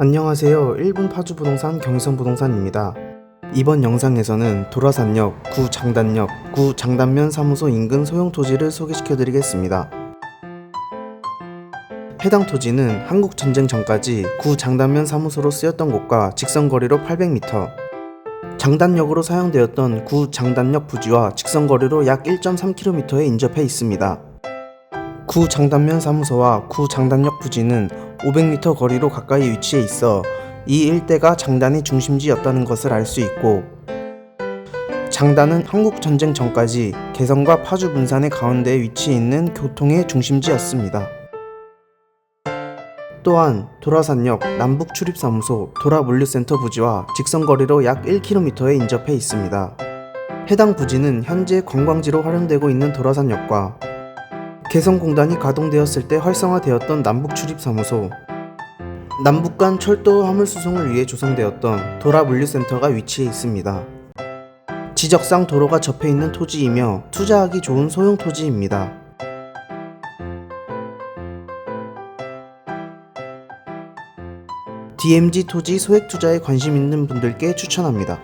안녕하세요. 1분 파주 부동산 경성부동산입니다. 이번 영상에서는 도라산역, 구 장단역, 구 장단면 사무소 인근 소형 토지를 소개시켜 드리겠습니다. 해당 토지는 한국 전쟁 전까지 구 장단면 사무소로 쓰였던 곳과 직선 거리로 800m, 장단역으로 사용되었던 구 장단역 부지와 직선 거리로 약 1.3km에 인접해 있습니다. 구 장단면 사무소와 구 장단역 부지는 500m 거리로 가까이 위치해 있어 이 일대가 장단의 중심지였다는 것을 알 수 있고 장단은 한국 전쟁 전까지 개성과 파주 분산의 가운데에 위치해 있는 교통의 중심지였습니다. 또한 도라산역 남북 출입 사무소 도라 물류센터 부지와 직선 거리로 약 1km에 인접해 있습니다. 해당 부지는 현재 관광지로 활용되고 있는 도라산역과 개성공단이 가동되었을 때 활성화되었던 남북 출입사무소, 남북 간 철도 화물 수송을 위해 조성되었던 도라물류센터가 위치해 있습니다. 지적상 도로가 접해 있는 토지이며 투자하기 좋은 소형 토지입니다. DMG 토지 소액 투자에 관심 있는 분들께 추천합니다.